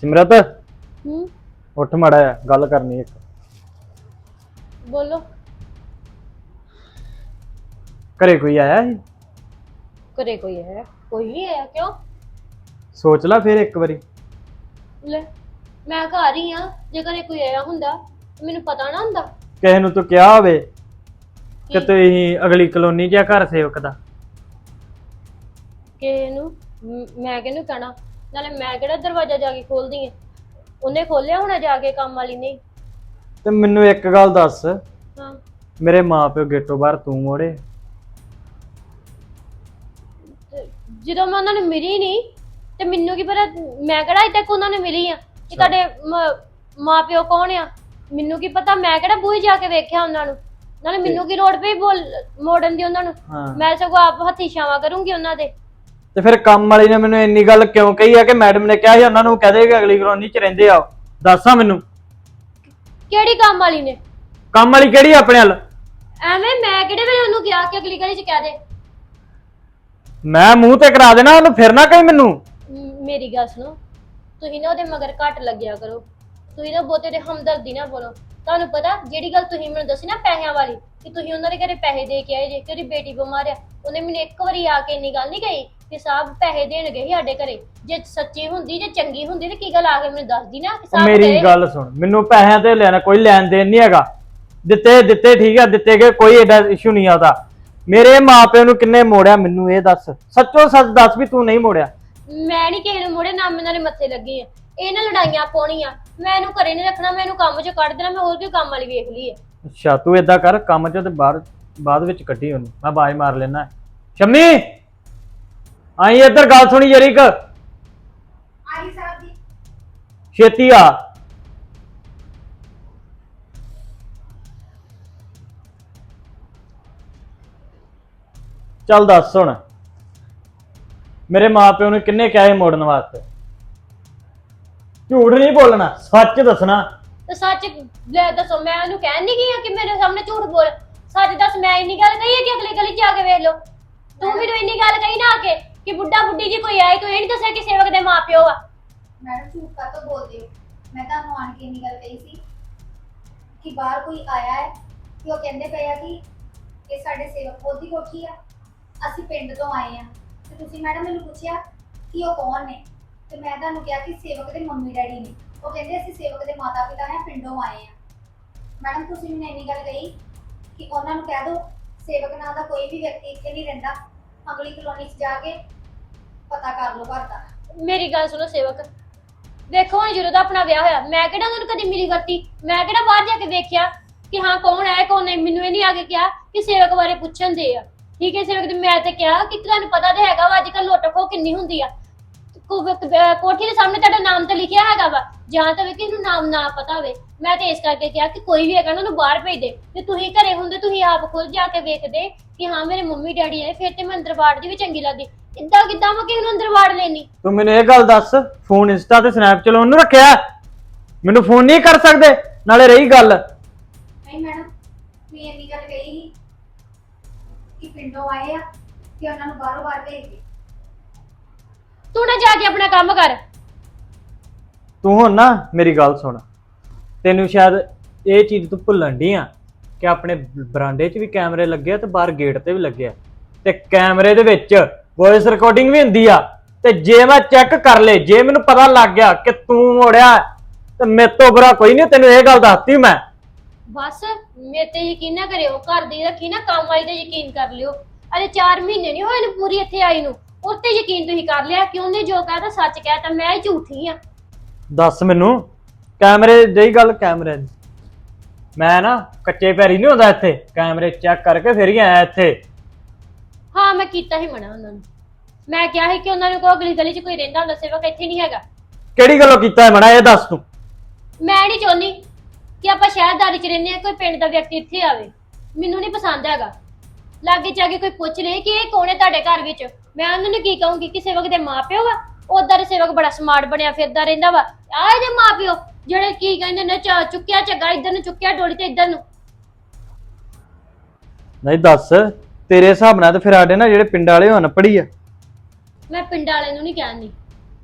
ਸਿਮਰਤ? ਹੂੰ। ਉੱਠ ਮੜਾ ਗੱਲ ਕਰਨੀ ਇੱਕ। ਬੋਲੋ। ਘਰੇ ਕੋਈ ਆਇਆ ਸੀ? ਘਰੇ ਕੋਈ ਹੈ ਕੋਈ ਨਹੀਂ ਆਇਆ ਕਿਉਂ? ਸੋਚ ਲੈ ਫਿਰ ਇੱਕ ਵਾਰੀ। ਲੈ ਮੈਂ ਘਰ ਹੀ ਆ ਜੇ ਘਰੇ ਕੋਈ ਆਇਆ ਹੁੰਦਾ ਤਾਂ ਮੈਨੂੰ ਪਤਾ ਨਾ ਹੁੰਦਾ। ਕਿਸੇ ਨੂੰ ਤੂੰ ਕਿਹਾ ਹੋਵੇ ਕਿ ਤੁਸੀਂ ਅਗਲੀ ਕਲੋਨੀ ਜਾਂ ਘਰ ਸੇਵਕ ਦਾ। ਕਿ ਨੂੰ? ਮੈਂ ਕਿਹਨੂੰ ਕਹਿਣਾ? ਨਾਲੇ ਮੈਂ ਕਿਹੜਾ ਦਰਵਾਜ਼ਾ ਜਾ ਕੇ ਖੋਲਦੀ ਆ? ਉਹਨੇ ਖੋਲਿਆ ਹੋਣਾ ਜਾ ਕੇ ਕੰਮ ਵਾਲੀ ਨੇ। ਤੇ ਮੈਨੂੰ ਇੱਕ ਗੱਲ ਦੱਸ। ਹਾਂ। ਮੇਰੇ ਮਾਪਿਓ ਗੇਟੋਂ ਬਾਹਰ ਤੂੰ ਮੋੜੇ। ਤੇ ਜਦੋਂ ਮੈਂ ਉਹਨਾਂ ਨੂੰ ਮਿਲੀ ਨਹੀਂ ਤੇ ਮੈਨੂੰ ਕੀ ਪਤਾ ਮੈਂ ਕਿਹੜਾ ਅਜੇ ਤੱਕ ਉਹਨਾਂ ਨੂੰ ਮਿਲੀ ਆ ਕਿ ਤੁਹਾਡੇ ਮਾਂ ਪਿਓ ਕੌਣ ਆ? ਮੈਨੂੰ ਕੀ ਪਤਾ ਮੈਂ ਕਿਹੜਾ ਬੂਹੀ ਜਾ ਕੇ ਵੇਖਿਆ ਉਹਨਾਂ ਨੂੰ। ਨਾਲੇ ਮੈਨੂੰ ਕੀ ਲੋੜ ਪਈ ਬੋਲ ਮੋੜਨ ਦੀ ਉਹਨਾਂ ਨੂੰ? ਹਾਂ। ਮੈਂ ਸਗੋਂ ਆਪ ਹੱਥੀ ਛਾਵਾਂ ਕਰੂੰਗੀ ਉਹਨਾਂ ਦੇ। ਤੇ ਫਿਰ ਕੰਮ ਵਾਲੀ ਨੇ ਮੈਨੂੰ ਇੰਨੀ ਗੱਲ ਕਿਉਂ ਕਹੀ ਆ ਕਿ ਮੈਡਮ ਨੇ ਕਿਹਾ ਸੀ ਉਹਨਾਂ ਨੂੰ ਕਹਦੇ ਕਿ ਅਗਲੀ ਕਲੋਨੀ 'ਚ ਰਹਿੰਦੇ ਆ। ਦੱਸਾਂ ਮੈਨੂੰ। ਕਿਹੜੀ ਕੰਮ ਵਾਲੀ ਨੇ? ਕੰਮ ਵਾਲੀ ਕਿਹੜੀ ਆਪਣੇ ਵੱਲ? ਐਵੇਂ ਮੈਂ ਕਿਹੜੇ ਵੇਲੇ ਉਹਨੂੰ ਕਿਹਾ ਕਿ ਅਗਲੀ ਗਲੀ 'ਚ ਕਹਿ ਦੇ? ਮੈਂ ਮੂੰਹ ਤੇ ਕਰਾ ਦੇਣਾ ਉਹਨੂੰ ਫਿਰ ਨਾ ਕਹੀ ਮੈਨੂੰ। ਮ- ਮੇਰੀ ਗੱਲ ਸੁਣੋ। ਤੁਸੀਂ ਨਾ ਉਹਦੇ ਮਗਰ ਘੱਟ ਲੱਗਿਆ ਕਰੋ। ਤੁਸੀਂ ਨਾ ਬਹੁਤੇ ਦੇ ਹਮਦਰਦੀ ਨਾ ਬੋਲੋ। ਤੁਹਾਨੂੰ ਪਤਾ ਜਿਹੜੀ ਗੱਲ ਤੁਸੀਂ ਮੈਨੂੰ ਦੱਸੀ ਨਾ ਪੈਸਿਆਂ ਵਾਲੀ ਕਿ ਤੁਸੀਂ ਉਹਨਾਂ ਦੇ ਘਰੇ ਪੈਸੇ ਦੇ ਕੇ ਆਏ ਜੇ ਕਿ ਉਹਦੀ ਬੇਟੀ ਬਿਮਾਰ ਆ ਉਹਨੇ ਮੈਨੂੰ ਇੱਕ ਵਾਰੀ ਆ ਕੇ ਇੰਨੀ ਗੱਲ ਨਹੀਂ ਕਹੀ? ਕਿ ਸਾਹਿਬ ਪੈਸੇ ਦੇਣਗੇ ਸੀ ਸਾਡੇ ਘਰੇ। ਜੇ ਸੱਚੀ ਹੁੰਦੀ ਜੇ ਚੰਗੀ ਹੁੰਦੀ ਤੇ ਕੀ ਗੱਲ ਆ ਕੇ ਮੈਨੂੰ ਦੱਸਦੀ ਨਾ ਕਿ ਉਹ ਸਾਹਿਬ ਮੇਰੀ। ਗੱਲ ਸੁਣ ਮੈਨੂੰ ਪੈਸਿਆਂ ਤੇ ਲੈਣਾ ਕੋਈ ਲੈਣ ਦੇਣ ਨਹੀਂ ਹੈਗਾ। ਦਿੱਤੇ ਦਿੱਤੇ ਠੀਕ ਆ ਦਿੱਤੇ ਗਏ ਕੋਈ ਐਡਾ ਇਸ਼ੂ ਨਹੀਂ ਆਦਾ ਮੇਰੇ ਮਾਪਿਆਂ ਨੂੰ ਕਿੰਨੇ ਮੋੜਿਆ ਮੈਨੂੰ ਇਹ ਦੱਸ। ਸੱਚੋ ਸੱਚ ਦੱਸ ਵੀ ਤੂੰ ਨਹੀਂ ਮੋੜਿਆ। ਮੈਂ ਨਹੀਂ ਕਿਸੇ ਨੂੰ ਮੋੜੇ ਨਾ ਇਹਨਾਂ ਦੇ ਮੱਥੇ ਲੱਗੀ ਆ। ਇਹ ਨਾ ਲੜਾਈਆਂ ਪਾਉਣੀਆਂ। ਮੈਂ ਇਹਨੂੰ ਘਰੇ ਨਹੀਂ ਰੱਖਣਾ ਮੈਂ ਇਹਨੂੰ ਕੰਮ 'ਚੋਂ ਕੱਢ ਦੇਣਾ ਮੈਂ ਹੋਰ ਕੋਈ ਕੰਮ ਵਾਲੀ ਵੇਖ ਲਈ ਹੈ ਅੱਛਾ ਤੂੰ ਏਦਾਂ ਕਰ ਕੰਮ ਚ ਤੇ ਬਾਹਰ ਬਾਅਦ ਵਿੱਚ ਕੱਢੀ ਉਹਨੂੰ। ਮੈਂ ਬਾਜ ਮਾਰ ਲੈਣਾ ਸ਼ੰਮੀ! ਆਈ ਇੱਧਰ ਗੱਲ ਸੁਣੀ ਜਰੀ ਕ ਆਈ ਸਾਹਿਬ ਜੀ। ਛੇਤੀ ਆ। ਚੱਲ ਦੱਸ ਹੁਣ ਮੇਰੇ ਮਾਪਿਓ ਨੇ ਕਿੰਨੇ ਕਿਹਾ ਸੀ ਮੋੜਨ ਵਾਸਤੇ? ਝੂਠ ਨਹੀਂ ਬੋਲਣਾ ਸੱਚ ਦੱਸਣਾ। ਤੇ ਸੱਚ ਲੈ ਦੱਸੋ ਮੈਂ ਉਹਨੂੰ ਕਹਿਣ ਨਹੀਂ ਗਈ ਆ ਕਿ ਮੇਰੇ ਸਾਹਮਣੇ ਝੂਠ ਬੋਲ। ਸੱਚ ਦੱਸ ਮੈਂ ਇੰਨੀ ਗੱਲ ਕਹੀ ਹੈ ਕਿ ਅਗਲੀ ਗਲੀ 'ਚ ਜਾ ਕੇ ਵੇਖ ਲਓ? ਤੂੰ ਮੈਨੂੰ ਇੰਨੀ ਗੱਲ ਕਹੀ ਨਾ ਆ ਕੇ। ਕਿ ਬੁੱਢਾ ਬੁੱਢੀ ਜੀ ਕੋਈ ਆਏ ਤੂੰ ਇਹ ਨਹੀਂ ਦੱਸਿਆ ਕਿ ਸੇਵਕ ਦੇ ਮਾਪਿਓ ਆ? ਮੈਡਮ, ਝੂਠ ਕਾ ਤੋਂ ਬੋਲਦੇ ਹੋ? ਮੈਂ ਤੁਹਾਨੂੰ ਆਣ ਕੇ ਇੰਨੀ ਗੱਲ ਕਹੀ ਸੀ ਕਿ ਬਾਹਰ ਕੋਈ ਆਇਆ ਹੈ ਕਿ ਉਹ ਕਹਿੰਦੇ ਪਏ ਆ ਕਿ ਇਹ ਸਾਡੇ ਸੇਵਕ ਉਹਦੀ ਕੋਠੀ ਆ। ਅਸੀਂ ਪਿੰਡ ਤੋਂ ਆਏ ਆ। ਤੇ ਤੁਸੀਂ ਮੈਡਮ ਮੈਨੂੰ ਪੁੱਛਿਆ ਕਿ ਉਹ ਕੌਣ ਨੇ? ਤੇ ਮੈਂ ਤੁਹਾਨੂੰ ਕਿਹਾ ਕਿ ਸੇਵਕ ਦੇ ਮੰਮੀ ਡੈਡੀ ਨੇ। ਉਹ ਕਹਿੰਦੇ ਅਸੀਂ ਸੇਵਕ ਦੇ ਮਾਤਾ ਪਿਤਾ ਆ ਪਿੰਡੋਂ ਆਏ ਆ। ਮੈਡਮ, ਤੁਸੀਂ ਮੈਨੂੰ ਇੰਨੀ ਗੱਲ ਕਹੀ ਕਿ ਉਹਨਾਂ ਨੂੰ ਕਹਿ ਦਿਓ, ਸੇਵਕ ਨਾਂ ਦਾ ਕੋਈ ਵੀ ਵਿਅਕਤੀ ਇੱਥੇ ਨਹੀਂ ਰਹਿੰਦਾ। ਅਗਲੀ ਕਲੋਨੀ 'ਚ ਜਾ ਕੇ ਪਤਾ ਕਰ ਲਓ ਘਰ ਦਾ। ਮੇਰੀ ਗੱਲ ਸੁਣੋ ਸੇਵਕ। ਦੇਖੋ ਹੁਣ ਜਦੋਂ ਦਾ ਆਪਣਾ ਵਿਆਹ ਹੋਇਆ, ਮੈਂ ਕਿਹੜਾ ਉਹਨੂੰ ਕਦੀ ਮਿਲੀ ਕਰਤੀ ਮੈਂ ਕਿਹੜਾ ਬਾਹਰ ਜਾ ਕੇ ਵੇਖਿਆ ਕਿ ਹਾਂ ਕੌਣ ਹੈ, ਕੌਣ ਨਹੀਂ? ਮੈਨੂੰ ਇਹ ਨਹੀਂ ਆ ਕੇ ਕਿਹਾ ਕਿ ਸੇਵਕ ਬਾਰੇ ਪੁੱਛਣ ਦੇ ਆ। ਠੀਕ ਹੈ ਸੇਵਕ ਦੇ ਮੈਂ ਤੇ ਕਿਹਾ ਕਿ ਤੁਹਾਨੂੰ ਪਤਾ ਤੇ ਹੈਗਾ ਵਾ ਅੱਜ ਕੱਲ ਲੁੱਟ ਖੋ ਕਿੰਨੀ ਹੁੰਦੀ ਆ। ਕੋ- ਅਹ ਕੋਠੀ ਦੇ ਸਾਹਮਣੇ ਤੁਹਾਡਾ ਨਾਮ ਤਾਂ ਲਿਖਿਆ ਹੈਗਾ ਵਾ। ਜਾਂ ਤਾਂ ਵੇ ਕਿ ਇਹਨੂੰ ਨਾਮ ਨਾ ਪਤਾ ਹੋਵੇ। ਮੈਂ ਤੇ ਇਸ ਕਰਕੇ ਕਿਹਾ ਕਿ ਕੋਈ ਵੀ ਹੈਗਾ ਨਾ ਉਹਨੂੰ ਬਾਹਰ ਭੇਜ ਦੇ। ਤੇ ਤੁਸੀਂ ਘਰੇ ਹੁੰਦੇ, ਤੁਸੀਂ ਆਪ ਖੁਦ ਜਾ ਕੇ ਵੇਖਦੇ ਕਿ ਹਾਂ, ਮੇਰੇ ਮੰਮੀ ਡੈਡੀ ਆਏ, ਫਿਰ ਤੇ ਮੈਂ ਅੰਦਰ ਵਾੜ ਦੀ ਵੀ ਚੰਗੀ ਲੱਗਦੀ। ਇਦਾਂ ਕਿਦਾਂ ਮੈਂ ਕਿਸੇ ਨੂੰ ਅੰਦਰ ਵਾੜ ਲੈਣੀ ਤੂੰ ਮੈਨੂੰ ਇਹ ਗੱਲ ਦੱਸ ਫੋਨ ਇੰਸਟਾ ਤੇ ਸਨੈਪ ਚਲਾਉਣ ਨੂੰ ਰੱਖਿਆ? ਮੈਨੂੰ ਫੋਨ ਨਹੀਂ ਕਰ ਸਕਦੇ ਨਾਲੇ ਰਹੀ ਗੱਲ। ਨਹੀਂ ਮੈਡਮ ਮੈਂ ਇੰਨੀ ਗੱਲ ਕਹੀ ਸੀ ਕਿ ਪਿੰਡੋਂ ਆਏ ਆ ਕਿ ਉਹਨਾਂ ਨੂੰ ਬਾਹਰੋਂ ਬਾਹਰ ਭੇਜ ਦੇ। ਤੂੰ ਨਾ ਜਾ ਕੇ ਆਪਣਾ ਕੰਮ ਕਰ। ਤੂੰ ਹੁਣ ਨਾ ਮੇਰੀ ਗੱਲ ਸੁਣ। ਤੈਨੂੰ ਸ਼ਾਇਦ ਇਹ ਚੀਜ਼ ਤੂੰ ਭੁੱਲਣ ਡਈ ਆ ਕਿ ਆਪਣੇ ਬਰਾਂਡੇ 'ਚ ਵੀ ਕੈਮਰੇ ਲੱਗੇ ਆ ਤੇ ਬਾਹਰ ਗੇਟ ਤੇ ਵੀ ਲੱਗੇ ਆ। ਤੇ ਕੈਮਰੇ ਦੇ ਵਿੱਚ ਵੌਇਸ ਰਿਕਾਰਡਿੰਗ ਵੀ ਹੁੰਦੀ ਆ। ਤੇ ਜੇ ਮੈਂ ਚੈੱਕ ਕਰ ਲੇ ਜੇ ਮੈਨੂੰ ਪਤਾ ਲੱਗ ਗਿਆ ਕਿ ਤੂੰ ਮੋੜਿਆ ਤੇ ਮੇਰੇ ਤੋਂ ਬੁਰਾ ਕੋਈ ਨਹੀਂ ਤੈਨੂੰ ਇਹ ਗੱਲ ਦੱਸਤੀ ਮੈਂ। ਬਸ ਮੇਰੇ ਤੇ ਯਕੀਨ ਨਾ ਕਰਿਓ ਘਰ ਦੀ ਰੱਖੀ ਨਾ ਕੰਮ ਵਾਲੀ ਤੇ ਯਕੀਨ ਕਰ ਲਿਓ। ਅਜੇ 4 ਮਹੀਨੇ ਨਹੀਂ ਹੋਏ ਨੂੰ ਪੂਰੀ ਇੱਥੇ ਆਈ ਨੂੰ। ਉੱਤੇ ਯਕੀਨ ਤੁਸੀਂ ਕਰ ਲਿਆ ਕਿ ਉਹਨੇ ਜੋ ਕਹਿਤਾ ਸੱਚ ਕਹਿਤਾ ਮੈਂ ਹੀ ਝੂਠੀ ਆ। ਦੱਸ ਮੈਨੂੰ ਕੈਮਰੇ ਦੀ ਗੱਲ ਕੈਮਰੇ ਦੀ। ਮੈਂ ਨਾ ਕੱਚੇ ਪੈਰੀ ਨਹੀਂ ਹੁੰਦਾ ਇੱਥੇ ਕੈਮਰੇ ਚੈੱਕ ਕਰਕੇ ਫਿਰ ਹੀ ਆਇਆ ਇੱਥੇ। ਹਾਂ ਮੈਂ ਕੀਤਾ ਹੀ ਮਨਾ ਉਹਨਾਂ ਨੂੰ। ਮੈਂ ਕਿਹਾ ਸੀ ਕਿ ਉਹਨਾਂ ਨੂੰ ਕਹੋ ਅਗਲੀ ਗਲੀ 'ਚ ਕੋਈ ਰਹਿੰਦਾ ਹੁੰਦਾ ਸੇਵਕ ਇੱਥੇ ਨਹੀਂ ਹੈਗਾ। ਕਿਹੜੀ ਗੱਲੋਂ ਕੀਤਾ ਹੈ ਮਣਾ ਇਹ ਦੱਸ ਤੂੰ? ਮੈਂ ਨਹੀਂ ਚਾਹੁੰਦੀ ਕਿ ਆਪਾਂ ਸ਼ਹਿਰਦਾਰੀ 'ਚ ਰਹਿੰਦੇ ਆ ਕੋਈ ਪਿੰਡ ਦਾ ਵਿਅਕਤੀ ਇੱਥੇ ਆਵੇ। ਮੈਨੂੰ ਨਹੀਂ ਪਸੰਦ ਹੈਗਾ। ਲਾਗੇ ਜਾ ਕੇ ਕੋਈ ਪੁੱਛ ਲੇ ਕਿ ਇਹ ਕੌਣ ਹੈ ਤੁਹਾਡੇ ਘਰ ਵਿੱਚ? ਮੈਂ ਉਹਨਾਂ ਨੂੰ ਕੀ ਕਹੂੰਗੀ ਕਿ ਸੇਵਕ ਦੇ ਮਾਪਿਓ ਵਾ? ਉਧਰ ਦੇ ਸੇਵਕ ਬੜਾ ਸਮਾਰਟ ਬਣਿਆ ਫਿਰਦਾ ਰਹਿੰਦਾ ਵਾ। ਆਹ ਇਹਦੇ ਮਾਪਿਓ ਜਿਹੜੇ ਕੀ ਕਹਿੰਦੇ ਨੇ ਚਾ ਚੁੱਕਿਆ ਝੱਗਾ ਇੱਧਰ ਨੂੰ ਚੁੱਕਿਆ ਡੋਲੀ ਤੇ ਇੱਧਰ ਨੂੰ। ਨਹੀਂ ਦੱਸ ਤੇਰੇ ਹਿਸਾਬ ਨਾਲ ਤੇ ਫਿਰ ਸਾਡੇ ਨਾ ਜਿਹੜੇ ਪਿੰਡ ਵਾਲੇ ਉਹ ਅਨਪੜੀ ਆ। ਮੈਂ ਪਿੰਡ ਵਾਲੇ ਨੂੰ ਨਹੀਂ ਕਹਿੰਦੀ।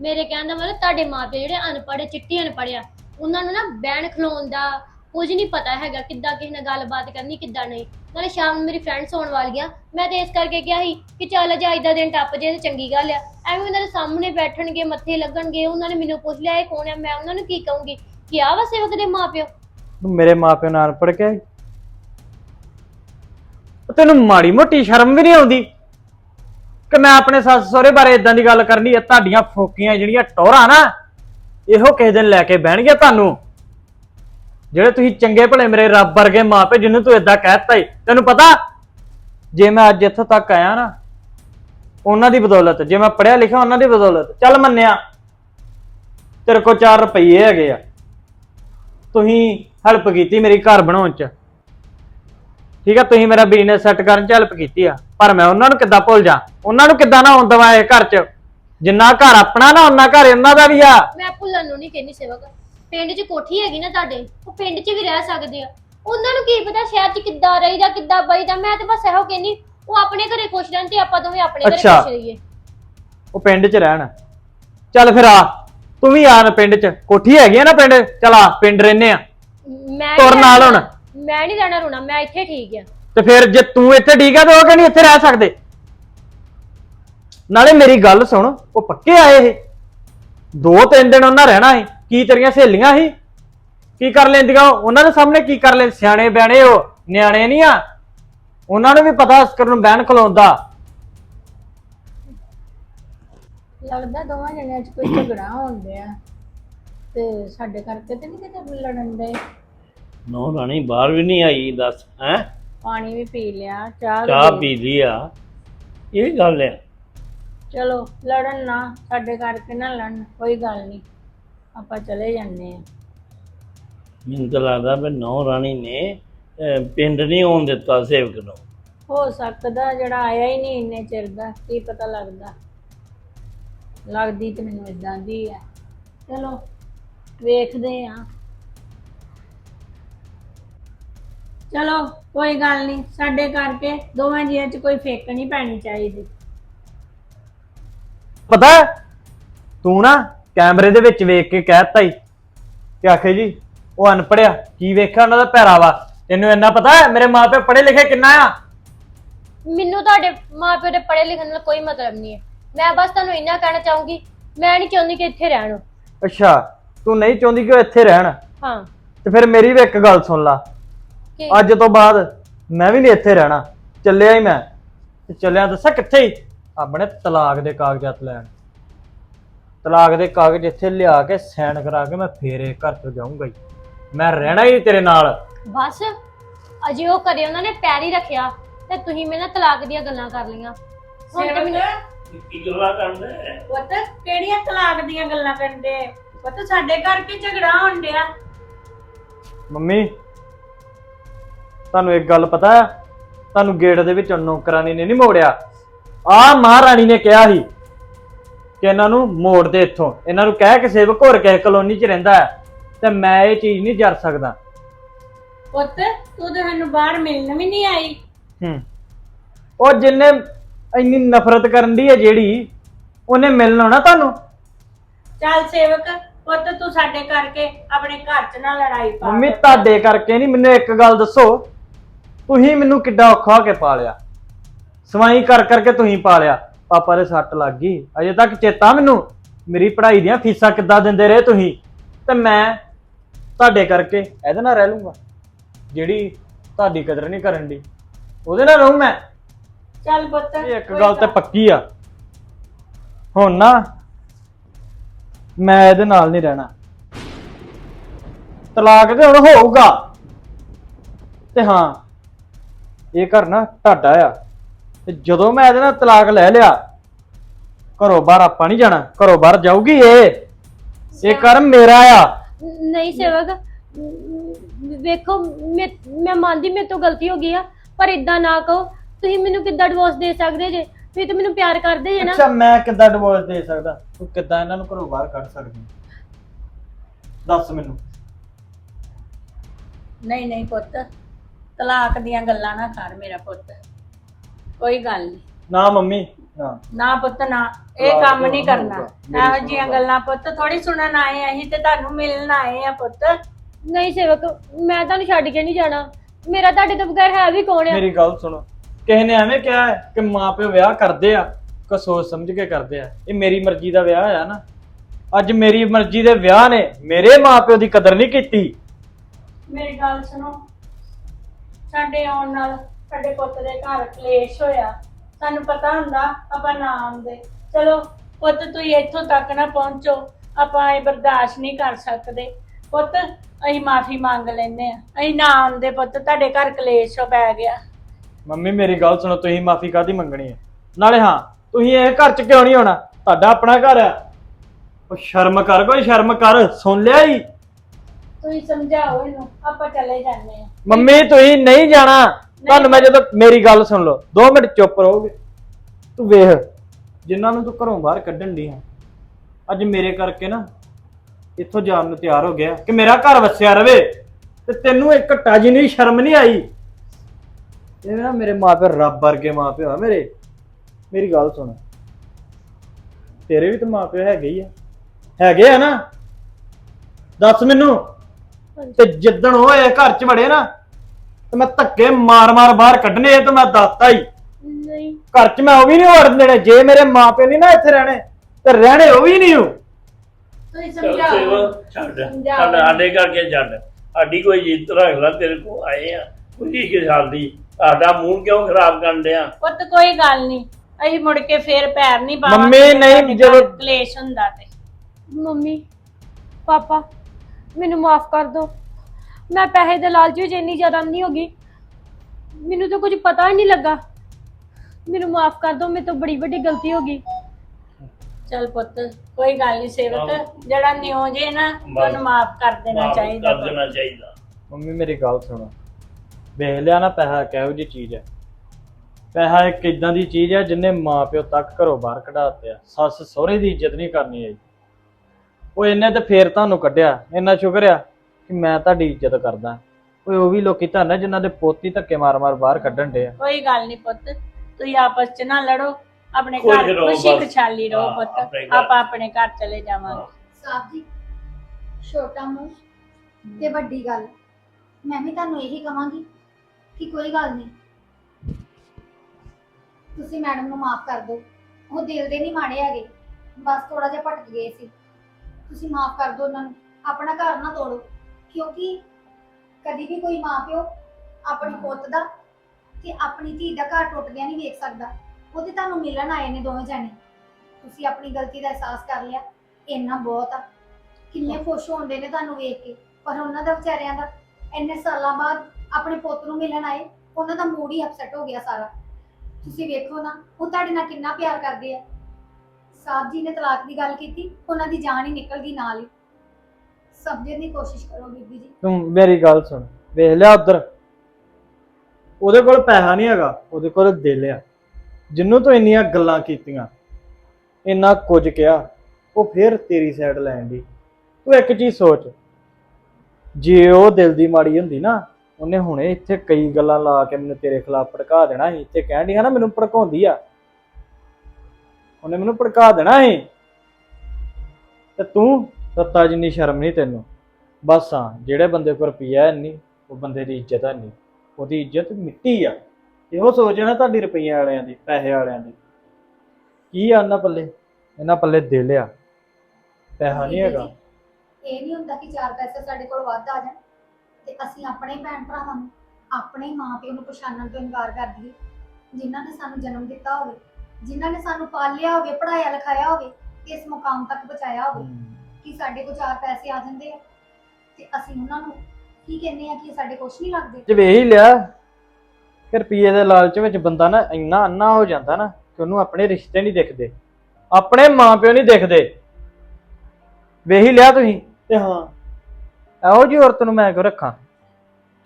ਮੇਰੇ ਕਹਿਣ ਦਾ ਮਤਲਬ ਤੁਹਾਡੇ ਮਾਪੇ ਜਿਹੜੇ ਅਨਪੜ੍ਹ, ਚਿੱਟੀ ਅਨਪੜ੍ਹ ਆ, ਉਹਨਾਂ ਨੂੰ ਨਾ ਬਹਿਣ ਖਲੋਣ ਦਾ ਕੁਝ ਨਹੀਂ ਪਤਾ ਹੈਗਾ ਕਿੱਦਾਂ ਕਿਸੇ ਨਾਲ ਗੱਲਬਾਤ ਕਰਨੀ, ਕਿੱਦਾਂ ਨਹੀਂ। ਨਾਲੇ ਸ਼ਾਮ ਨੂੰ ਮੇਰੀ ਫਰੈਂਡਸ ਆਉਣ ਵਾਲੀਆਂ, ਮੈਂ ਤੇ ਇਸ ਕਰਕੇ ਕਿਹਾ ਸੀ ਕਿ ਚੱਲ ਅੱਜ ਅੱਜ ਦਾ ਦਿਨ ਟੱਪ ਜੇ ਤੇ ਚੰਗੀ ਗੱਲ ਆ। ਐਵੇਂ ਉਹਨਾਂ ਦੇ ਸਾਹਮਣੇ ਬੈਠਣਗੇ, ਮੱਥੇ ਲੱਗਣਗੇ, ਉਹਨਾਂ ਨੇ ਮੈਨੂੰ ਪੁੱਛ ਲਿਆ ਇਹ ਕੌਣ ਆ, ਮੈਂ ਉਹਨਾਂ ਨੂੰ ਕੀ ਕਹੂੰਗੀ? ਕਿ ਆ ਵਾ ਸੇਵਕ ਦੇ ਮਾਪਿਓ? ਤੂੰ ਮੇਰੇ ਮਾਪਿਓ ਨਾਲ ਪੜ ਕੇ? ਆਈ ਤੈਨੂੰ ਮਾੜੀ ਮੋਟੀ ਸ਼ਰਮ ਵੀ ਨਹੀਂ ਆਉਂਦੀ? ਕਿ ਮੈਂ ਆਪਣੇ ਸੱਸ ਸਹੁਰੇ ਬਾਰੇ ਇਦਾਂ ਦੀ ਗੱਲ ਕਰਨੀ ਹੈ ਤੁਹਾਡੀਆਂ ਫੋਕੀਆਂ ਜਿਹੜੀਆਂ ਟੋਰਾਂ ਨਾ, ਇਹੋ ਕਿਸੇ ਦਿਨ ਲੈ ਕੇ ਬਹਿਣਗੇ ਤੁਹਾਨੂੰ। ਜਿਹੜੇ ਤੁਸੀਂ ਚੰਗੇ ਭਲੇ ਮੇਰੇ ਰੱਬ ਵਰਗੇ ਮਾਪੇ ਜਿਹਨੂੰ ਤੂੰ ਇਦਾਂ ਕਹਿਤਾ ਈ, ਤੈਨੂੰ ਪਤਾ? ਜੇ ਮੈਂ ਅੱਜ ਇੱਥੋਂ ਤੱਕ ਆਇਆ ਨਾ, ਉਹਨਾਂ ਦੀ ਬਦੌਲਤ, ਜੇ ਮੈਂ ਪੜਿਆ ਲਿਖਿਆ ਉਹਨਾਂ ਦੀ ਬਦੌਲਤ, ਚੱਲ ਮੰਨਿਆ। ਤੇਰੇ ਕੋਲ 4 ਰੁਪਏ ਹੈਗੇ ਆ। ਤੁਸੀਂ ਹੈਲਪ ਕੀਤੀ ਮੇਰੀ ਘਰ ਬਣਾਉਣ ਚ। ਠੀਕ ਆ, ਤੁਸੀਂ ਮੇਰਾ ਬਿਜ਼ਨਸ ਸੈੱਟ ਕਰਨ ਚ ਹੈਲਪ ਕੀਤੀ ਆ। ਪਰ ਮੈਂ ਉਹਨਾਂ ਨੂੰ ਕਿੱਦਾਂ ਭੁੱਲ ਜਾ ਉਹਨਾਂ ਨੂੰ ਕਿੱਦਾਂ ਨਾ ਆਉਣ ਦੇਵਾਂ ਇਹ ਘਰ ਚ? ਜਿੰਨਾ ਘਰ ਆਪਣਾ ਨਾ ਉਹਨਾਂ ਘਰ ਇਹਨਾਂ ਦਾ ਵੀ ਆ। ਮੈਂ ਭੁੱਲਣ ਨੂੰ ਨਹੀਂ ਕਹਿੰਦੀ ਸੇਵਕ। ਪਿੰਡ 'ਚ ਕੋਠੀ ਹੈਗੀ ਨਾ ਤੁਹਾਡੇ ਉਹ ਪਿੰਡ 'ਚ ਵੀ ਰਹਿ ਸਕਦੇ ਆ। ਉਹਨਾਂ ਨੂੰ ਕੀ ਪਤਾ ਸ਼ਹਿਰ 'ਚ ਕਿੱਦਾਂ ਰਹੀਦਾ ਕਿੱਦਾਂ ਬਈਦਾ ਮੈਂ ਤੇ ਬਸ ਇਹੋ ਕਹਿੰਦੀ ਉਹ ਆਪਣੇ ਘਰੇ ਖੁਸ਼ ਰਹਿਣ ਤੇ ਆਪਾਂ ਦੋਵੇਂ ਆਪਣੇ ਘਰੇ ਅੱਛਾ। ਖੁਸ਼ ਰਹੀਏ। ਉਹ ਪਿੰਡ ਚ ਰਹਿਣ। ਚੱਲ ਫਿਰ ਆ ਤੂੰ ਵੀ ਆ ਨਾ ਪਿੰਡ ਚ। ਕੋਠੀ ਹੈਗੀ ਆ ਨਾ ਪਿੰਡ? ਚੱਲ ਆ ਪਿੰਡ ਰਹਿੰਦੇ ਆ। ਮੈਂ ਤੁਰ ਨਾਲ ਰਹਿਣਾ- ਹੁਣ। ਮੈਂ ਨਹੀਂ ਰਹਿਣਾ ਰੋਣਾ ਮੈਂ ਇੱਥੇ ਠੀਕ ਆ। ਤੇ ਫਿਰ ਜੇ ਤੂੰ ਇੱਥੇ ਠੀਕ ਆ ਤੇ ਉਹ ਕਹਿੰਦੀ ਇੱਥੇ ਰਹਿ ਸਕਦੇ। ਨਾਲੇ ਮੇਰੀ ਗੱਲ ਸੁਣ ਉਹ ਪੱਕੇ ਆਏ ਇਹ। ਦੋ ਤਿੰਨ ਦਿਨ ਉਹਨਾਂ ਰਹਿਣਾ ਸੀ ਕੀ ਤੇਰੀਆਂ ਸਹੇਲੀਆਂ ਸੀ? ਕੀ ਕਰ ਲੈਂਦੀਆਂ? ਉਹ? ਉਹਨਾਂ ਦੇ ਸਾਹਮਣੇ ਕੀ ਕਰ ਲੈ ਸਿਆਣੇ ਬਿਆਣੇ ਉਹ ਨਿਆਣੇ ਨਹੀਂ ਆ। ਉਹਨਾਂ ਨੂੰ ਵੀ ਪਤਾ ਅਸਕਰ ਨੂੰ ਬਹਿਣ ਖਲੋਂਦਾ। ਲੱਗਦਾ ਦੋਵਾਂ ਜਣਿਆਂ 'ਚ ਕੋਈ ਝਗੜਾ ਹੋਣ ਆ ਤੇ ਸਾਡੇ ਕਰਕੇ ਤੇ ਨਹੀਂ ਕਿਤੇ ਲੜਨ ਦੇ ਨੋ ਰਾਣੀ ਬਾਹਰ ਵੀ ਨਹੀਂ ਆਈ ਦੱਸ ਹੈ? ਪਾਣੀ ਵੀ ਪੀ ਲਿਆ ਚਾਹ ਵੀ ਚਾਹ ਪੀ- ਲਈ ਆ। ਇਹ ਗੱਲ ਆ। ਚਲੋ ਲੜਨ ਨਾ ਸਾਡੇ ਕਰਕੇ ਨਾ ਲੜਨ ਕੋਈ ਗੱਲ ਨਹੀਂ। ਆਪਾਂ ਚਲੇ ਜਾਂਦੇ ਆ ਮੈਨੂੰ ਤਾਂ ਲੱਗਦਾ ਵੀ ਨੋ ਰਾਣੀ ਨੇ ਅਹ, ਪਿੰਡ ਨਹੀਂ ਆਉਣ ਦਿੱਤਾ ਸੇਵਕ ਨੂੰ। ਹੋ ਸਕਦਾ ਜਿਹੜਾ ਆਇਆ ਹੀ ਨਹੀਂ ਇੰਨੇ ਚਿਰ ਦਾ ਕੀ ਪਤਾ ਲੱਗਦਾ। ਲੱਗਦੀ ਤੇ ਮੈਨੂੰ ਇਦਾਂ ਦੀ ਆ। ਚਲੋ ਵੇਖਦੇ ਆ ਚਲੋ ਕੋਈ ਗੱਲ ਨਹੀਂ ਸਾਡੇ ਕਰਕੇ ਦੋਵਾਂ ਜੀਆਂ 'ਚ ਕੋਈ ਫੇਕ ਨਹੀਂ ਪੈਣੀ ਚਾਹੀਦੀ। ਪਤਾ ਹੈ? ਤੂੰ ਨਾ ਕੈਮਰੇ ਦੇ ਵਿੱਚ ਵੇਖ ਕੇ ਕਹਿਤਾ ਹੀ ਕਿ ਆਖੇ ਜੀ ਉਹ ਅਨਪੜਿਆ ਕੀ ਵੇਖਿਆ ਉਹਨਾਂ ਦਾ ਪਹਿਰਾਵਾ? ਤੈਨੂੰ ਇੰਨਾ ਪਤਾ ਹੈ? ਮੇਰੇ ਮਾਪੇ ਪੜ੍ਹੇ ਲਿਖੇ ਕਿੰਨਾ ਆ? ਮੈਨੂੰ ਤੁਹਾਡੇ ਮਾਪਿਓ ਦੇ ਪੜ੍ਹੇ ਲਿਖਣ ਨਾਲ ਕੋਈ ਮਤਲਬ ਨਹੀਂ ਹੈ। ਮੈਂ ਬਸ ਤੁਹਾਨੂੰ ਇੰਨਾ ਕਹਿਣਾ ਚਾਹੂੰਗੀ ਮੈਂ ਨਹੀਂ ਚਾਹੁੰਦੀ ਕਿ ਇੱਥੇ ਰਹਿਣ। ਅੱਛਾ ਤੂੰ ਨਹੀਂ ਚਾਹੁੰਦੀ ਕਿ ਉਹ ਇੱਥੇ ਰਹਿਣ? ਹਾਂ। ਤੇ ਫਿਰ ਮੇਰੀ ਵੀ ਇੱਕ ਗੱਲ ਸੁਣ ਲਾ। ਕਿ ਅੱਜ ਤੋਂ ਬਾਅਦ ਮੈਂ ਵੀ ਨਹੀਂ ਇੱਥੇ ਰਹਿਣਾ। ਚੱਲਿਆ ਹੀ ਮੈਂ। ਤੇ ਚੱਲਿਆ ਦੱਸਾਂ ਕਿੱਥੇ ਹੀ? ਆਪਣੇ ਤਲਾਕ ਦੇ ਕਾਗਜ਼ਾਤ ਲੈਣ। ਤਲਾਕ ਦੇ ਕਾਗਜ਼ ਇੱਥੇ ਲਿਆ ਕੇ ਸਾਈਨ ਕਰਾ ਕੇ ਮੈਂ ਫੇਰ ਘਰ ਤੋਂ ਜਾਊਂਗਾ ਹੀ। ਮੈਂ ਰਹਿਣਾ ਹੀ ਤੇਰੇ ਨਾਲ। ਬਸ ਅਜੇ ਉਹ ਕਰੇ ਉਹਨਾਂ ਨੇ ਪੈਰ ਹੀ ਰੱਖਿਆ ਤੇ ਤੁਸੀਂ ਮੇਰੇ ਨਾਲ ਤਲਾਕ ਦੀਆਂ ਗੱਲਾਂ ਕਰ ਲਈਆਂ। ਹੁਣ ਤੇ ਮੈਨੂੰ ਕੀ ਗੱਲਾਂ ਕਰਦੇ ਪੁੱਤ ਕਿਹੜੀਆਂ ਤਲਾਕ ਦੀਆਂ ਗੱਲਾਂ ਕਰਦੇ ਪੁੱਤ ਸਾਡੇ ਕਰਕੇ ਝਗੜਾ ਹੋਣ ਡਿਆ। ਮੰਮੀ ਤੁਹਾਨੂੰ ਇੱਕ ਗੱਲ ਪਤਾ ਹੈ ਤੁਹਾਨੂੰ ਗੇਟ ਦੇ ਵਿੱਚ ਨੌਕਰਾਨੀ ਨੇ ਨਹੀਂ ਮੋੜਿਆ। ਆ ਮਹਾਰਾਣੀ ਨੇ ਕਿਹਾ ਸੀ ਕਿ ਇਹਨਾਂ ਨੂੰ ਮੋੜ ਦੇ ਇੱਥੋਂ। ਇਹਨਾਂ ਨੂੰ ਕਹਿ ਕੇ ਸੇਵਕ ਹੋਰ ਕਿਸੇ ਕਲੋਨੀ 'ਚ ਰਹਿੰਦਾ ਹੈ ਤੇ ਮੈਂ ਇਹ ਚੀਜ਼ ਨਹੀਂ ਜਰ ਸਕਦਾ। ਪੁੱਤ ਤੂੰ ਤੇ ਸਾਨੂੰ ਬਾਹਰ ਮਿਲਣ ਵੀ ਨਹੀਂ ਆਈ। ਹੂੰ। ਉਹ ਜਿੰਨੇ ਇੰਨੀ ਨਫ਼ਰਤ ਕਰਨ ਦੀ ਹੈ ਜਿਹੜੀ ਉਹਨੇ ਮਿਲਣਾ ਹੋਣਾ ਤੁਹਾਨੂੰ? ਚੱਲ ਸੇਵਕ ਪੁੱਤ ਤੂੰ ਸਾਡੇ ਕਰਕੇ ਆਪਣੇ ਘਰ 'ਚ ਨਾ ਲੜਾਈ ਪਾ। ਮੰਮੀ ਤੁਹਾਡੇ ਕਰਕੇ ਨਹੀਂ ਮੈਨੂੰ ਇੱਕ ਗੱਲ ਦੱਸੋ। ਤੁਸੀਂ ਮੈਨੂੰ ਕਿੱਡਾ ਔਖਾ ਹੋ ਕੇ ਪਾਲਿਆ। ਸਵਾਈ ਕਰ ਕਰਕੇ ਤੁਸੀਂ ਪਾਲਿਆ। ਪਾਪਾ ਦੇ ਸੱਟ ਲੱਗ ਗਈ। ਅਜੇ ਤੱਕ ਚੇਤਾ ਮੈਨੂੰ? ਮੇਰੀ ਪੜ੍ਹਾਈ ਦੀਆਂ ਫੀਸਾਂ ਕਿੱਦਾਂ ਦਿੰਦੇ ਰਹੇ ਤੁਸੀਂ? ਤੇ ਮੈਂ ਤੁਹਾਡੇ ਕਰਕੇ ਇਹਦੇ ਨਾਲ ਰਹਿ ਲੂੰਗਾ। ਜਿਹੜੀ ਤੁਹਾਡੀ ਕਦਰ ਨਹੀਂ ਕਰਨ ਦੀ। ਉਹਦੇ ਨਾਲ ਰਹੂੰ ਮੈਂ? ਚੱਲ ਪੁੱਤ ਇਹ ਇੱਕ ਕੋਈ ਗੱਲ ਤੇ ਪੱਕੀ ਆ। ਹੁਣ ਨਾ ਮੈਂ ਇਹਦੇ ਨਾਲ ਨਹੀਂ ਰਹਿਣਾ। ਤਲਾਕ ਤੇ ਹੁਣ ਹੋਊਗਾ। ਤੇ ਹਾਂ ਇਹ ਘਰ ਨਾ ਤੁਹਾਡਾ ਆ। ਤੇ ਜਦੋਂ ਮੈਂ ਇਹਦੇ ਨਾਲ ਤਲਾਕ ਲੈ ਲਿਆ ਘਰੋਂ ਬਾਹਰ ਆਪਾਂ ਨਹੀਂ ਜਾਣਾ ਘਰੋਂ ਬਾਹਰ ਜਾਊਗੀ ਇਹ। ਇਹ ਘਰ ਮੇਰਾ ਆ। ਨਹੀਂ ਸੇਵਕ ਵੇਖੋ ਮੈਂ ਮੈਂ ਮੰਨਦੀ ਮੇਰੇ ਤੋਂ ਗਲਤੀ ਹੋ ਗਈ ਆ ਪਰ ਇਦਾਂ ਨਾ ਕਹੋ। ਤੁਸੀਂ ਮੈਨੂੰ ਕਿੱਦਾਂ ਡਿਵੋਰਸ ਦੇ ਸਕਦੇ ਜੇ? ਤੁਸੀਂ ਤਾਂ ਮੈਨੂੰ ਪਿਆਰ ਕਰਦੇ ਜੇ ਨਾ। ਅੱਛਾ ਮੈਂ ਕਿੱਦਾਂ ਡਿਵੋਰਸ ਦੇ ਸਕਦਾ? ਤੂੰ ਕਿੱਦਾਂ ਇਹਨਾਂ ਨੂੰ ਘਰੋਂ ਬਾਹਰ ਕੱਢ ਸਕਦੀ? ਦੱਸ ਮੈਨੂੰ। ਨਹੀਂ ਨਹੀਂ ਪੁੱਤ। ਤਲਾਕ ਦੀਆਂ ਗੱਲਾਂ ਨਾ ਕਰ ਮੇਰਾ ਪੁੱਤ। ਕੋਈ ਗੱਲ ਨਹੀਂ ਨਾ ਮੰਮੀ ਨਾ। ਨਾ ਪੁੱਤ ਨਾ। ਇਹ ਕੰਮ ਨਹੀਂ ਕਰਨਾ। ਇਹੋ ਜੀਆਂ ਗੱਲ। ਗੱਲਾਂ ਪੁੱਤ ਥੋੜੀ ਸੁਣਨ ਆਏ ਆ, ਅਸੀਂ ਤੇ ਤੁਹਾਨੂੰ ਮਿਲਣ ਆਏ ਆ ਪੁੱਤ। ਨਹੀਂ ਸੇਵਕ ਮੈਂ ਤੁਹਾਨੂੰ ਛੱਡ ਕੇ ਨਹੀਂ ਜਾਣਾ। ਮੇਰਾ ਤੁਹਾਡੇ ਤੋਂ ਬਗੈਰ ਹੈ ਵੀ ਕੌਣ ਆ? ਮੇਰੀ ਗੱਲ ਸੁਣੋ। ਕਿਸੇ ਨੇ ਐਵੇਂ ਕਿਹਾ ਹੈ ਕਿ ਮਾਪਿਓ ਵਿਆਹ ਕਰਦੇ ਆ ਕੋ ਸੋਚ ਸਮਝ ਕੇ ਕਰਦੇ ਆ। ਇਹ ਮੇਰੀ ਮਰਜ਼ੀ ਦਾ ਵਿਆਹ ਆ ਨਾ। ਅੱਜ ਮੇਰੀ ਮਰਜ਼ੀ ਦੇ ਵਿਆਹ ਨੇ ਮੇਰੇ ਮਾਪਿਓ ਦੀ ਕਦਰ ਨਹੀਂ ਕੀਤੀ। ਮੇਰੀ ਗੱਲ ਸੁਣੋ। ਸਾਡੇ ਆਉਣ ਨਾਲ ਸਾਡੇ ਪੁੱਤ ਦੇ ਘਰ ਕਲੇਸ਼ ਹੋਇਆ। ਸਾਨੂੰ ਪਤਾ ਹੁੰਦਾ ਆਪਾਂ ਨਾ ਆਉਂਦੇ। ਚਲੋ ਪੁੱਤ, ਤੁਸੀਂ ਇੱਥੋਂ ਤੱਕ ਨਾ ਪਹੁੰਚੋ। ਆਪਾਂ ਇਹ ਬਰਦਾਸ਼ਤ ਨਹੀਂ ਕਰ ਸਕਦੇ। ਪੁੱਤ, ਅਸੀਂ ਮਾਫੀ ਮੰਗ ਲੈਨੇ ਆ ਅਸੀਂ ਨਾ ਆਉਂਦੇ ਪੁੱਤ, ਤੁਹਾਡੇ ਘਰ ਕਲੇਸ਼ ਹੋ ਪੈ ਗਿਆ। ਮੰਮੀ, ਮੇਰੀ ਗੱਲ ਸੁਣੋ, ਤੁਸੀਂ ਮਾਫੀ ਕਾਦੀ ਮੰਗਣੀ ਹੈ? ਨਾਲੇ ਹਾਂ, ਤੁਸੀਂ ਇਹ ਘਰ ਚ ਕਿਉਂ ਨਹੀਂ ਆਉਣਾ? ਤੁਹਾਡਾ ਆਪਣਾ ਘਰ ਆ ਉਹ ਸ਼ਰਮ ਕਰ, ਕੋਈ ਸ਼ਰਮ ਕਰ। ਸੁਣ ਲਿਆ ਹੀ ਤੁਸੀਂ ਸਮਝਾਓ ਇਹਨੂੰ ਆਪਾਂ ਚਲੇ ਜਾਂਦੇ ਆ ਮੰਮੀ ਤੁਸੀਂ ਨਹੀਂ ਜਾਣਾ। ਤੁਹਾਨੂੰ ਮੈਂ ਜਦੋਂ ਮੇਰੀ ਗੱਲ ਸੁਣ ਲਓ 2 ਮਿੰਟ ਚੁੱਪ ਰਹੋਗੇ। ਤੂੰ ਵੇਖ ਜਿਨ੍ਹਾਂ ਨੂੰ ਤੂੰ ਘਰੋਂ ਬਾਹਰ ਕੱਢਣ ਦੀ ਆ ਅੱਜ ਮੇਰੇ ਕਰਕੇ ਨਾ ਇੱਥੋਂ ਜਾਣ ਨੂੰ ਤਿਆਰ ਹੋ ਗਿਆ ਕਿ ਮੇਰਾ ਘਰ ਵਸਿਆ ਰਵੇ ਤੇ ਤੈਨੂੰ ਇੱਕ ਟਾਜੀ ਨਹੀਂ ਸ਼ਰਮ ਨਹੀਂ ਆਈ? ਇਹ ਨਾ ਮੇਰੇ ਮਾਪੇ ਰੱਬ ਵਰਗੇ ਮਾਪੇ ਆ ਮੇਰੇ। ਮੇਰੀ ਗੱਲ ਸੁਣ। ਤੇਰੇ ਵੀ ਤਾਂ ਮਾਪੇ ਹੈਗੇ ਹੀ ਆ। ਹੈਗੇ ਆ ਨਾ? ਦੱਸ ਮੈਨੂੰ। ਤੇ ਜਿੱਦਣ ਉਹ ਇਹ ਘਰ ਚ ਵੜੇ ਨਾ ਤੇ ਮੈਂ ਧੱਕੇ ਮਾਰ-ਮਾਰ ਬਾਹਰ ਕੱਢਨੇ ਇਹ ਤਾਂ ਮੈਂ ਦੱਸਤਾ ਹੀ। ਨਹੀਂ। ਘਰ ਚ ਮੈਂ ਉਹ ਵੀ ਨਹੀਂ ਵੜਨ ਦੇਣੇ ਜੇ ਮੇਰੇ ਮਾਪੇ ਨਹੀਂ ਨਾ ਇੱਥੇ ਰਹਿਣੇ ਤੇ ਰਹਿਣੇ ਉਹ ਵੀ ਨਹੀਂ ਹੋ ਤੁਸੀਂ ਚੱਲ ਸਮਝਾਓ ਸੇਵਾ ਛੱਡ। ਸਮਝਾਓ। ਛੱਡ ਸਾਡੇ ਕਰਕੇ ਛੱਡ। ਸਾਡੀ ਕੋਈ ਇੱਜ਼ਤ ਰੱਖ ਲੈ ਤੇਰੇ ਕੋ ਆਏ ਆ। ਕੋਈ ਕਿ ਸਾਡੀ ਸਾਡਾ ਮੂੰਹ ਕਿਉਂ ਖਰਾਬ ਕਰਨ ਡਿਆ? ਪੁੱਤ ਕੋਈ ਗੱਲ ਨਹੀਂ ਅਸੀਂ ਮੁੜ ਕੇ ਫੇਰ ਪੈਰ ਨਹੀਂ ਪਾਵਾਂਗੇ ਮੰਮੀ ਜੇ ਨਹੀਂ, ਜਦੋਂ- ਕਲੇਸ਼ ਹੁੰਦਾ ਤੇ। ਮੰਮੀ ਪਾਪਾ ਮੈਨੂੰ ਮਾਫ ਕਰ ਦਿਓ। ਮੈਂ ਪੈਸੇ ਦੇ ਲਾਲਚ ਵਿੱਚ ਇੰਨੀ ਜ਼ਿਆਦਾ ਨਹੀਂ ਹੋ ਗਈ। ਮੈਨੂੰ ਤਾਂ ਕੁਝ ਪਤਾ ਹੀ ਨਹੀਂ ਲੱਗਾ। ਮੈਨੂੰ ਮਾਫ ਕਰ ਦਿਓ ਮੇਰੇ ਤੋਂ ਬੜੀ ਵੱਡੀ ਗਲਤੀ ਹੋ ਗਈ। ਚਲ ਪੁੱਤ ਕੋਈ ਗੱਲ ਨਹੀਂ ਸੇਵਕ ਜਿਹੜਾ ਨਿਉ ਜੇ ਨਾ। ਉਹਨੂੰ ਮਾਫ ਕਰ ਦੇਣਾ ਮਾਫ਼ ਚਾਹੀਦਾ ਕਰ ਦੇਣਾ ਚਾਹੀਦਾ। ਮੰਮੀ ਮੇਰੀ ਗੱਲ ਸੁਣੋ। ਵੇਖ ਲਿਆ ਨਾ ਪੈਸਾ ਕਿਹੋ ਜੀ ਚੀਜ਼ ਹੈ। ਪੈਸਾ ਇੱਕ ਇਦਾਂ ਦੀ ਚੀਜ਼ ਹੈ ਜਿੰਨੇ ਮਾਪਿਓ ਤੱਕ ਘਰੋਂ ਬਾਹਰ ਕਢਾਤੇ ਆ। ਸੱਸ ਸਹੁਰੇ ਦੀ ਇੱਜ਼ਤ ਨਹੀਂ ਕਰਨੀ ਆਈ ਉਹ ਇਹਨੇ ਤੇ ਫੇਰ ਤੁਹਾਨੂੰ ਕੱਢਿਆ ਇੰਨਾ ਸ਼ੁਕਰ ਆ ਕਿ ਮੈਂ ਤੁਹਾਡੀ ਇੱਜ਼ਤ ਕਰਦਾ। ਓਏ ਉਹ ਵੀ ਲੋਕੀ ਧੰਨ ਆ ਜਿਨ੍ਹਾਂ ਦੇ ਪੋਤੀ ਧੱਕੇ ਮਾਰ-ਮਾਰ ਬਾਹਰ ਕੱਢਣ ਡੇ ਆ। ਕੋਈ ਗੱਲ ਨਹੀਂ ਪੁੱਤ ਤੁਸੀਂ ਆਪਸ ਚ ਨਾ ਲੜੋ ਆਪਣੇ ਘਰ ਰਹੋ ਖੁਸ਼ੀ ਬਸ। ਖੁਸ਼ਹਾਲੀ ਰਹੋ ਹਾਂ, ਪੁੱਤ ਘਰ। ਆਪਾਂ ਆਪਣੇ ਘਰ ਚਲੇ ਜਾਵਾਂਗੇ। ਸਾਹਿਬ ਜੀ ਛੋਟਾ ਮੂੰਹ ਤੇ ਵੱਡੀ ਗੱਲ। ਮੈਂ ਵੀ ਤੁਹਾਨੂੰ ਇਹੀ ਕਹਾਂਗੀ ਕਿ ਕੋਈ ਗੱਲ ਨਹੀਂ ਤੁਸੀਂ ਮੈਡਮ ਨੂੰ ਮਾਫ ਕਰ ਦਿਓ। ਉਹ ਦਿਲ ਦੇ ਨਹੀਂ ਮਾੜੇ ਹੈਗੇ। ਬਸ ਥੋੜਾ ਜਿਹਾ ਭਟਕ ਗਏ ਸੀ। ਤੁਸੀਂ ਮਾਫ ਕਰ ਦਿਓ ਉਹਨਾਂ ਨੂੰ। ਆਪਣਾ ਘਰ ਨਾ ਤੋੜੋ। ਕਿਉਂਕਿ ਕਦੀ ਵੀ ਕੋਈ ਮਾਂ ਪਿਓ ਆਪਣੀ ਪੁੱਤ ਦਾ ਤੇ ਆਪਣੀ ਧੀ ਦਾ ਘਰ ਟੁੱਟਦਿਆਂ ਨਹੀਂ ਵੇਖ ਸਕਦਾ। ਉਹ ਤੇ ਤੁਹਾਨੂੰ ਮਿਲਣ ਆਏ ਨੇ ਦੋਵੇਂ ਜਾਣੇ। ਤੁਸੀਂ ਆਪਣੀ ਗਲਤੀ ਦਾ ਅਹਿਸਾਸ ਕਰ ਲਿਆ। ਇੰਨਾ ਬਹੁਤ ਆ। ਕਿੰਨੇ ਖੁਸ਼ ਹੁੰਦੇ ਨੇ ਤੁਹਾਨੂੰ ਵੇਖ ਕੇ। ਪਰ ਉਹਨਾਂ ਦਾ ਵਿਚਾਰਿਆਂ ਦਾ ਇੰਨੇ ਸਾਲਾਂ ਬਾਅਦ ਆਪਣੇ ਪੁੱਤ ਨੂੰ ਮਿਲਣ ਆਏ ਉਹਨਾਂ ਦਾ ਮੂਡ ਹੀ ਅਪਸੈਟ ਹੋ ਗਿਆ ਸਾਰਾ। ਤੁਸੀਂ ਵੇਖੋ ਨਾ ਉਹ ਤੁਹਾਡੇ ਨਾਲ ਕਿੰਨਾ ਪਿਆਰ ਕਰਦੇ ਆ। ਸਾਹਿਬ ਜੀ ਨੇ ਤਲਾਕ ਦੀ ਗੱਲ ਕੀਤੀ, ਉਹਨਾਂ ਦੀ ਜਾਨ ਹੀ ਨਿਕਲ ਗਈ ਨਾਲ ਹੀ। ਸਮਝਣ ਦੀ ਕੋਸ਼ਿਸ਼ ਕਰੋ ਬੀਬੀ ਜੀ। ਤੂੰ ਮੇਰੀ ਗੱਲ ਸੁਣ, ਵੇਖ ਲਿਆ ਉਧਰ। ਉਹਦੇ ਕੋਲ ਪੈਸਾ ਨਹੀਂ ਹੈਗਾ, ਉਹਦੇ ਕੋਲ ਦਿਲ ਆ। ਜਿੰਨੂੰ ਤੂੰ ਇੰਨੀਆਂ ਗੱਲਾਂ ਕੀਤੀਆਂ, ਇੰਨਾ ਕੁਝ ਕਿਹਾ, ਉਹ ਫੇਰ ਤੇਰੀ ਸਾਈਡ ਲੈਣ ਦੀ। ਤੂੰ ਇੱਕ ਚੀਜ਼ ਸੋਚ, ਜੇ ਉਹ ਦਿਲ ਦੀ ਮਾੜੀ ਹੁੰਦੀ ਨਾ, ਉਹਨੇ ਹੁਣੇ ਇੱਥੇ ਕਈ ਗੱਲਾਂ ਲਾ ਕੇ ਮੈਨੂੰ ਤੇਰੇ ਖਿਲਾਫ ਭੜਕਾ ਦੇਣਾ ਸੀ। ਇੱਥੇ ਕਹਿਣ ਦੀ ਨਾ, ਮੈਨੂੰ ਭੜਕਾਉਂਦੀ ਆ। ਉਹਨੇ ਮੈਨੂੰ ਭੜਕਾ ਦੇਣਾ ਸੀ। ਤੇ ਤੂੰ ਰੱਤਾ ਜਿੰਨੀ ਸ਼ਰਮ ਨਹੀਂ ਤੈਨੂੰ। ਬਸ ਹਾਂ, ਜਿਹੜੇ ਬੰਦੇ ਕੋਲ ਰੁਪਈਆ ਨਹੀਂ ਉਹ ਬੰਦੇ ਦੀ ਇੱਜ਼ਤ ਹੈ ਨਹੀਂ ਉਹਦੀ ਇੱਜ਼ਤ ਮਿੱਟੀ ਆ। ਇਹੋ ਸੋਚ ਨਾ ਤੁਹਾਡੀ ਰੁਪਈਆ ਵਾਲਿਆਂ ਦੀ, ਪੈਸੇ ਵਾਲਿਆਂ ਦੀ। ਕੀ ਆ ਇਹਨਾਂ ਪੱਲੇ? ਇਹਨਾਂ ਪੱਲੇ ਦਿਲ ਆ। ਪੈਸਾ ਨਹੀਂ ਹੈਗਾ। ਇਹ ਨਹੀਂ ਹੁੰਦਾ ਕਿ ਚਾਰ ਪੈਸੇ ਸਾਡੇ ਕੋਲ ਵੱਧ ਆ ਜਾਣ ਤੇ ਅਸੀਂ ਆਪਣੇ ਭੈਣ ਭਰਾਵਾਂ ਨੂੰ, ਆਪਣੇ ਮਾਂ ਪਿਓ ਨੂੰ ਪਛਾਣਨ ਤੋਂ ਇਨਕਾਰ ਕਰ ਦਈਏ। ਜਿਨ੍ਹਾਂ ਨੇ ਸਾਨੂੰ ਜਨਮ ਦਿੱਤਾ ਹੋਵੇ ਜਿਨ੍ਹਾਂ ਨੇ ਸਾਨੂੰ ਪਾਲਿਆ ਹੋਵੇ ਪੜਾਇਆ ਲਿਖਾਇਆ ਹੋਵੇ ਤੇ ਇਸ ਮੁਕਾਮ ਤੱਕ ਪਹੁੰਚਾਇਆ ਹੋਵੇ ਕਿ ਸਾਡੇ ਕੋਲ ਚਾਰ ਪੈਸੇ ਆ ਜਾਂਦੇ ਆ। ਤੇ ਅਸੀਂ ਉਹਨਾਂ ਨੂੰ ਕੀ ਕਹਿੰਦੇ ਆ ਕਿ ਸਾਡੇ ਕੁਛ ਨਹੀਂ ਲੱਗਦੇ। ਜੇ ਵੇਖ ਹੀ ਲਿਆ ਕਿ ਰੁਪਈਏ ਦੇ ਲਾਲਚ ਵਿੱਚ ਬੰਦਾ ਨਾ ਇੰਨਾ ਅੰਨਾ ਹੋ ਜਾਂਦਾ ਨਾ ਕਿ ਉਹਨੂੰ ਆਪਣੇ ਰਿਸ਼ਤੇ ਨਹੀਂ ਦਿਖਦੇ ਆਪਣੇ ਮਾਪਿਓ ਨਹੀਂ ਦਿਖਦੇ। ਵੇਖ ਹੀ ਲਿਆ ਤੁਸੀਂ? ਤੇ ਹਾਂ। ਇਹੋ ਜਿਹੀ ਔਰਤ ਨੂੰ ਮੈਂ ਕਿਉਂ ਰੱਖਾਂ?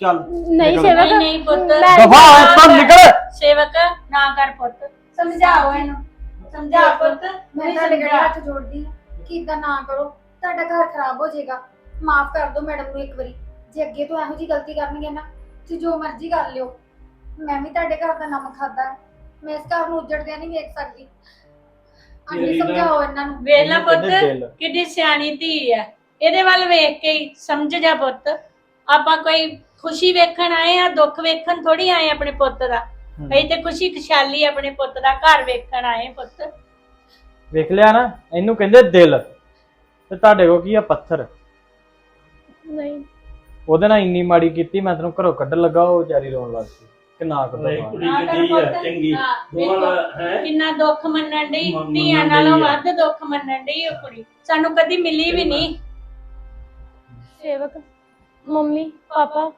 ਚੱਲ। ਨਹੀਂ ਨਿਕਲ। ਸੇਵਕ। ਨਹੀਂ ਨਹੀਂ ਪੁੱਤ। ਮੈਂ- ਦਫਾ ਇੱਥੋਂ ਨਿਕਲ। ਸੇਵਕ ਨਾ ਕਰ ਪੁੱਤ। ਸਮਝਾਓ ਇਹਨੂੰ। ਸਮਝਾ ਪੁੱਤ ਮੈਂ ਤੁਹਾਡੇ ਸਮਝਾ। ਹੱਥ ਜੋੜਦੀ ਹਾਂ ਕਿ ਇਦਾਂ ਨਾ ਕਰੋ ਤੁਹਾਡਾ ਘਰ ਖਰਾਬ ਹੋ ਜਾਏਗਾ। ਮਾਫ ਕਰ ਦਿਓ ਮੈਡਮ ਨੂੰ ਇੱਕ ਵਾਰੀ। ਜੇ ਅੱਗੇ ਤੋਂ ਇਹੋ ਜੀ ਗਲਤੀ ਕਰਨਗੇ ਨਾ ਤੇ ਜੋ ਮਰਜ਼ੀ ਕਰ ਲਿਓ। ਮੈਂ ਵੀ ਤੁਹਾਡੇ ਘਰ ਦਾ ਨਮਕ ਖਾਦਾ ਮੈਂ ਇਸ ਘਰ ਨੂੰ ਉੱਜੜਦਿਆਂ ਨਹੀਂ ਵੇਖ ਸਕਦੀ। ਆਂਟੀ ਮੇਰੀ ਨਾ- ਸਮਝਾਓ ਇਹਨਾਂ ਨੂੰ। ਵੇਲਾ ਇਹਨੂੰ ਕਹਿੰਦੇ ਪੁੱਤ ਦਿਲ। ਕਿੱਡੀ ਸਿਆਣੀ ਧੀ ਆ ਇਹਦੇ ਵੱਲ ਵੇਖ ਕੇ ਹੀ ਸਮਝ ਜਾ ਪੁੱਤ। ਆਪਾਂ ਕੋਈ ਖੁਸ਼ੀ ਵੇਖਣ ਆਏ ਆ ਦੁੱਖ ਵੇਖਣ ਥੋੜੀ ਆਏ ਆਪਣੇ ਪੁੱਤ ਦਾ। ਅਸੀਂ ਤੇ ਖੁਸ਼ੀ ਖੁਸ਼ਹਾਲੀ ਆਪਣੇ ਪੁੱਤ ਦਾ ਘਰ ਵੇਖਣ ਆਏ ਪੁੱਤ। ਵੇਖ ਲਿਆ ਨਾ ਇਹਨੂੰ ਕਹਿੰਦੇ ਦਿਲ। ਤੇ ਤੁਹਾਡੇ ਕੋ ਕੀ ਆ? ਪੱਥਰ। ਨਹੀਂ। ਉਹਦੇ ਨਾਲ ਇੰਨੀ ਮਾੜੀ ਕੀਤੀ ਮੈਂ ਤੈਨੂੰ ਘਰੋਂ ਕੱਢਣ ਲੱਗਾ ਉਹ ਜਾਰੀ ਰੋਣ ਲੱਗ ਪਈ ਕਿ ਨਾ ਕੱਢੋ। ਕੁੜੀ ਨਾ ਕਰ ਕਿੱਡੀ ਆ ਪੁੱਤ। ਚੰਗੀ। ਹਾਂ, ਦੋਵਾਂ ਵੇਖੋ। ਦਾ ਹੈ? ਕਿੰਨਾ ਦੁੱਖ ਮੰਨਣ ਡਈ ਮੰਨਣ ਧੀਆਂ ਡਈ ਨਾਲੋਂ ਆ। ਵੱਧ ਦੁੱਖ ਮੰਨਣ ਡਈ ਉਹ ਕੁੜੀ। ਸਾਨੂੰ ਕਦੀ ਮਿਲੀ ਵੀ ਨਹੀਂ। ਸੇਵਕ ਮੰਮੀ ਪਾਪਾ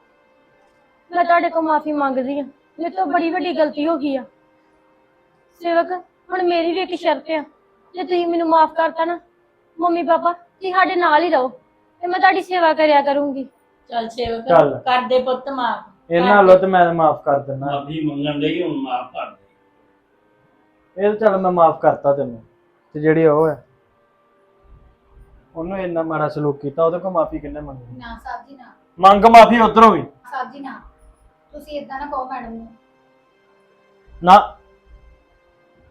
ਮੈਂ ਤੁਹਾਡੇ ਕੋਲ ਮਾਫੀ ਮੰਗਦੀ ਆ ਮੇਰੇ ਤੋਂ ਬੜੀ ਵੱਡੀ ਗਲਤੀ ਹੋ ਗਈ ਆ। ਸੇਵਕ ਹੁਣ ਮੇਰੀ ਵੀ ਇੱਕ ਸ਼ਰਤ ਆ। ਜੇ ਤੁਸੀਂ ਮੈਨੂੰ ਮਾਫ ਕਰਤਾ ਨਾ ਮੰਮੀ ਪਾਪਾ ਤੁਸੀਂ ਸਾਡੇ ਨਾਲ ਹੀ ਰਹੋ ਤੇ ਮੈਂ ਤੁਹਾਡੀ ਸੇਵਾ ਕਰਿਆ ਕਰੂੰਗੀ। ਚੱਲ ਸੇਵਕ ਚੱਲ। ਕਰਦੇ ਪੁੱਤ ਮਾਫ। ਇਹਨਾਂ ਨਾਲੋਂ ਤੇ ਮੈਂ ਮਾਫ ਕਰ ਦਿੰਦਾ। ਮਾਫੀ ਮੰਗਣ ਲਈ ਹੁਣ ਮਾਫ ਕਰ ਦੇ? ਇਹ ਤਾਂ ਚੱਲ ਮੈਂ ਮਾਫ ਕਰਤਾ ਤੈਨੂੰ ਤੇ ਜਿਹੜੀ ਉਹ ਹੈ ਉਹਨੂੰ ਇੰਨਾ ਮਾੜਾ ਸਲੂਕ ਕੀਤਾ ਉਹਦੇ ਕੋਲ ਮਾਫੀ ਕਿੰਨੇ ਮੰਗਣੀ? ਨਾ ਸਾਹਿਬ ਜੀ ਨਾ। ਮੰਗ ਮਾਫੀ ਉਧਰੋਂ ਵੀ। ਸਾਹਿਬ ਜੀ ਨਾ। ਤੁਸੀਂ ਇਦਾਂ ਨਾ ਕਹੋ ਮੈਡਮ ਨੂੰ। ਨਾ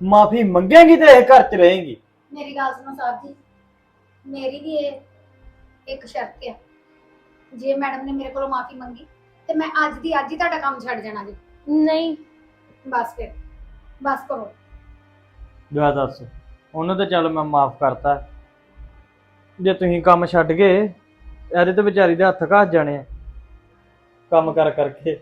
ਮਾਫੀ ਮੰਗੇਗੀ ਤੇ ਇਹ ਘਰ ਚ ਰਹੇਗੀ। ਮੇਰੀ ਗੱਲ ਸੁਣੋ ਸਾਹਿਬ ਜੀ ਮੇਰੀ ਵੀ ਇਹ ਇੱਕ ਸ਼ਰਤ ਹੈ ਜੇ ਮੈਡਮ ਨੇ ਮੇਰੇ ਕੋਲੋਂ ਮਾਫੀ ਮੰਗੀ ਤੇ ਮੈਂ ਅੱਜ ਦੀ ਅੱਜ ਹੀ ਤੁਹਾਡਾ ਕੰਮ ਛੱਡ ਜਾਣਾ ਜੀ। ਨਹੀਂ। ਬਸ ਫਿਰ ਬਸ ਕਰੋ। ਜਾ ਦੱਸ ਉਹਨੂੰ ਤੇ ਚੱਲ ਮੈਂ ਮਾਫ ਕਰਤਾ। ਜੇ ਤੁਸੀਂ ਕੰਮ ਛੱਡ ਗਏ ਇਹਦੇ ਤੇ ਵਿਚਾਰੀ ਦੇ ਹੱਥ ਘਸ ਜਾਣੇ ਆ। ਕੰਮ ਕਰ ਕਰਕੇ।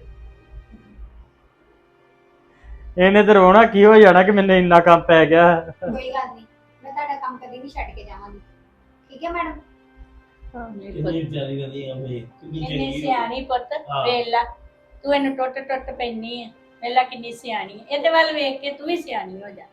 ਇਹਨੇ ਤੇ ਰੋਣਾ ਕੀ ਹੋ ਜਾਣਾ ਕਿ ਮੈਨੂੰ ਇੰਨਾ ਕੰਮ ਪੈ ਗਿਆ। ਕੋਈ ਗੱਲ ਨਹੀਂ ਮੈਂ ਤੁਹਾਡਾ ਕੰਮ ਕਦੇ ਨਹੀਂ ਛੱਡ ਕੇ ਜਾਵਾਂਗੀ। ਠੀਕ ਹੈ ਮੈਡਮ? ਕਿੰਨੀ ਵਿਚਾਰੀ ਵਧੀਆ ਵੇ ਕਿੰਨੀ ਇੰਨੀ ਚੰਗੀ ਸਿਆਣੀ ਪੁੱਤ ਹਾਂ। ਵੇਲਾ ਤੂੰ ਇਹਨੂੰ ਟੁੱਟ ਟੁੱਟ ਪੈਣੀ ਹੈ ਵੇਲਾ ਕਿੰਨੀ ਸਿਆਣੀ ਹੈ ਇਹਦੇ ਵੱਲ ਵੇਖ ਕੇ ਤੂੰ ਵੀ ਸਿਆਣੀ ਹੋ ਜਾ।